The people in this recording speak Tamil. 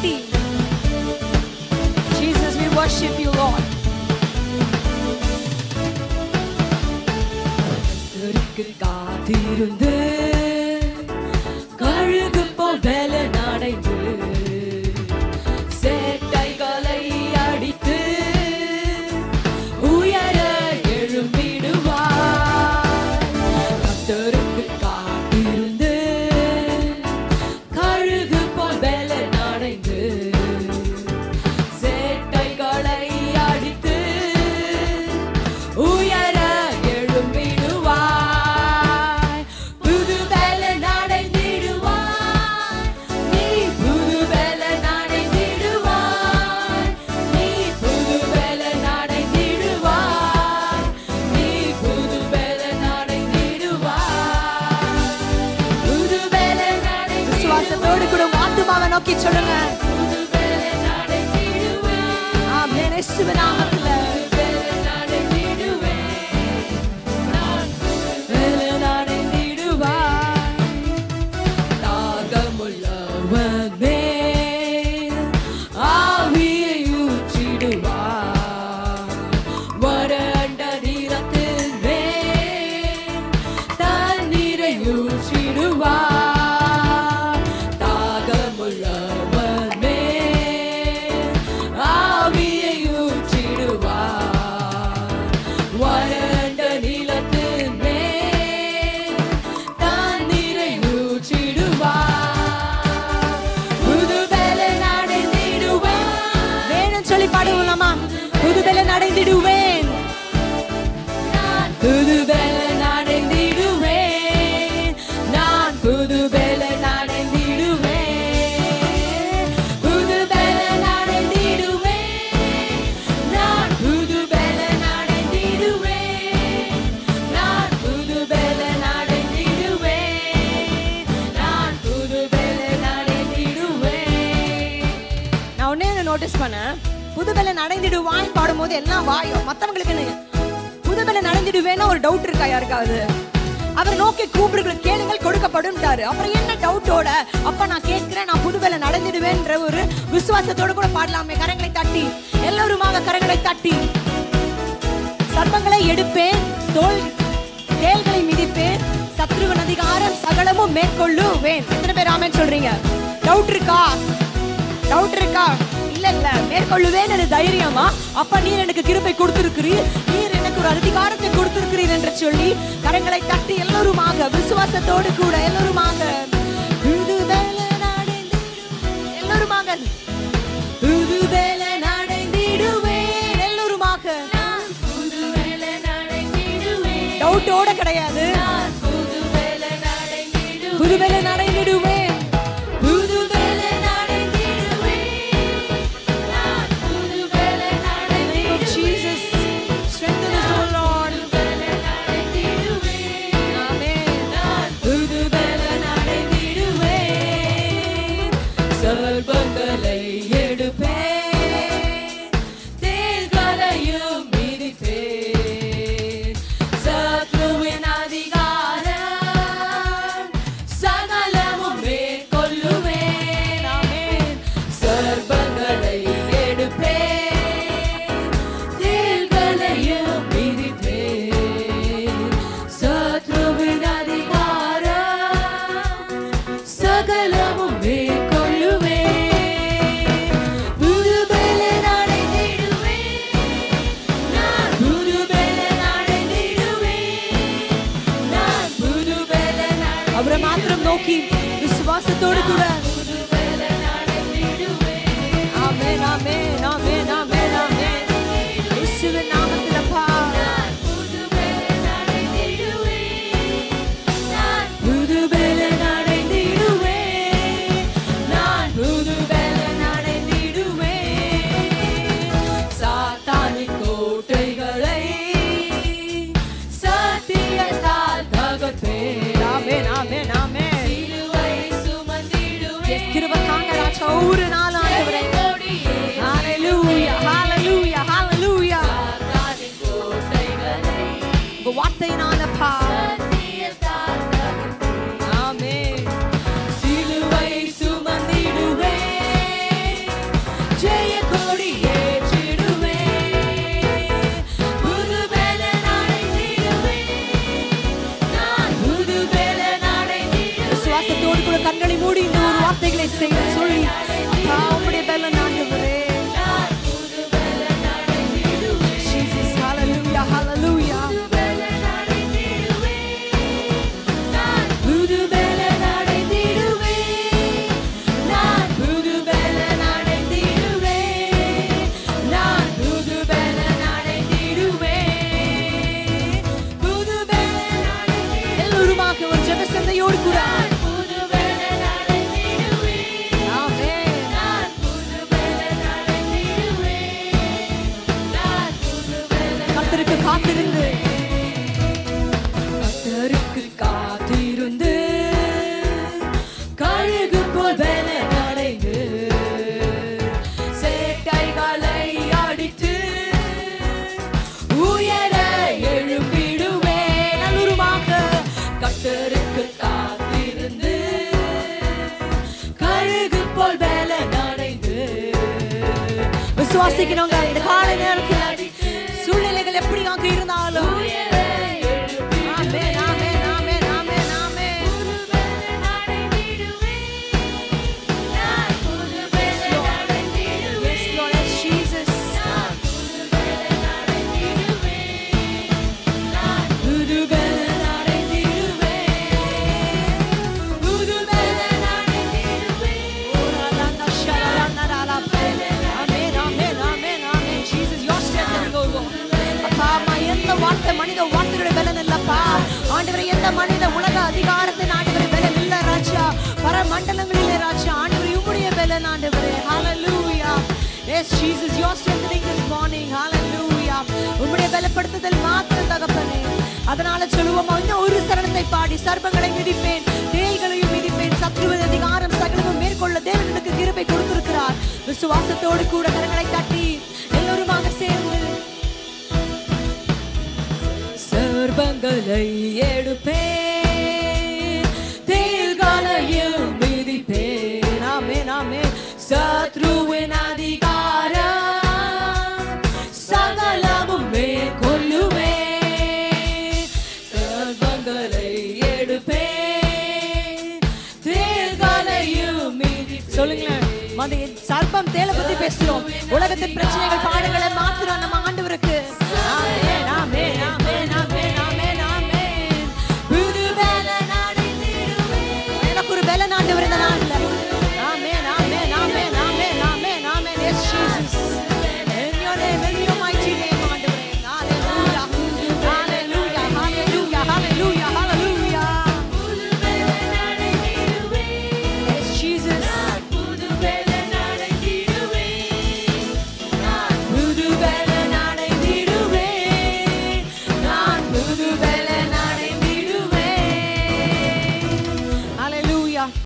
தட்டி Jesus we worship you Lord. கர்த்தருக்கு காத்திருந்து கழுகு போல் வேலை நடைந்து சேட்டைகளை சொல்லுங்க. புது வேலை நாமத்தில் புது வேலை நடைந்திடுவேன் நான் புது வேலை நடைந்திடுவேன் புது வேலை நடைந்திடுவேன் நான் புது வேலை நடைந்திடுவேன் நான் புது வேலை நடைந்திடுவேன் நான் புது வேலை நடைந்திடுவேன் நான் ஒன்னே நோட்டீஸ் பண்ணேன். புதுவேலை நடந்திடுவான்னு பாடும்போது எல்லாம் வாயும். மத்தவங்களுக்கு என்ன மேல நடந்திடுவேன்னா ஒரு டவுட் இருக்கா யாருக்காவது? அவர் நோக்கி கூப்பிடுகள் கேளுங்கள் கொடுக்கப்படும்ட்டாரு. அப்புறம் என்ன டவுட்டோட அப்ப நான் கேட்கிறேன் நான் புதுவேலை நடந்துடுவேன்ற ஒரு விசுவாசத்தோட கூட பாடலாமே. கரங்களை தட்டி எல்லோருமாக கரங்களை தட்டி. சர்ப்பங்களை எடுப்பேன் தோல் தேல்களை மிதிப்பேன் சத்ருவன் அதிகாரம் சகலமும் மேற்கொள்ளுவேன். எத்தனை பேர் ஆமென் சொல்றீங்க? டவுட் இருக்கா? டவுட் இருக்கா? இல்ல இல்ல மேற்கொள்ளுவேன் என்று தைரியமா? அப்ப நீர் எனக்கு கிருப்பை கொடுத்திருக்கிறீர். நீர் எனக்கு ஒரு அதிகாரத்தை கொடுத்திருக்கிறீர் என்று சொல்லி கரங்களை தட்டி எல்லோருமாக விசுவாசத்தோடு கூட எல்லோருமாக எல்லோருமாக எல்லோருமாக டவுட்டோட கிடையாது. புதுவேலை நடைபெறுவேன் അവരെ മാത്രം നോക്കി വിശ്വാസത്തോടു കൂടെ கத்தருக்கு காத்திருந்து. கத்தருக்கு காத்திருந்து. கழுகு போல் வேலை நடைந்து. சேட்டைகளை அடித்து உயர எழுப்பிடுவேன் நல்லுருமாக கத்தருக்கு காத்திருந்து. கழுகு போல் வேலை நடைந்து. விசுவாசிக்கிறவங்க காலை நேரத்தில் തീരുന്ന ആൾ yes Jesus your strengthening this morning hallelujah உம்முடைய பலப்படுத்துதல் மாத்திரம் தகப்பனே. அதனால சொல்லுவோம் இன்னும் ஒரு சரணத்தை பாடி சர்பங்களை மிதிப்பேன் தேய்களையும் மிதிப்பேன் சத்ருவின் அதிகாரம் சகலமும் மேற்கொள்ள தேவன் எனக்கு கிருபை கொடுத்திருக்கிறார். விசுவாசத்தோடு கூட கரங்களை தட்டி எல்லோருமாக சேர்ந்து சர்பங்களை எடுப்பேன். சொல்லுங்களேன். சர்ப்பம் தேலை பத்தி பேசுறோம். உலகத்தின் பிரச்சனைகள் பாடுகளை மாத்துறோம் நம்ம ஆண்டவருக்கு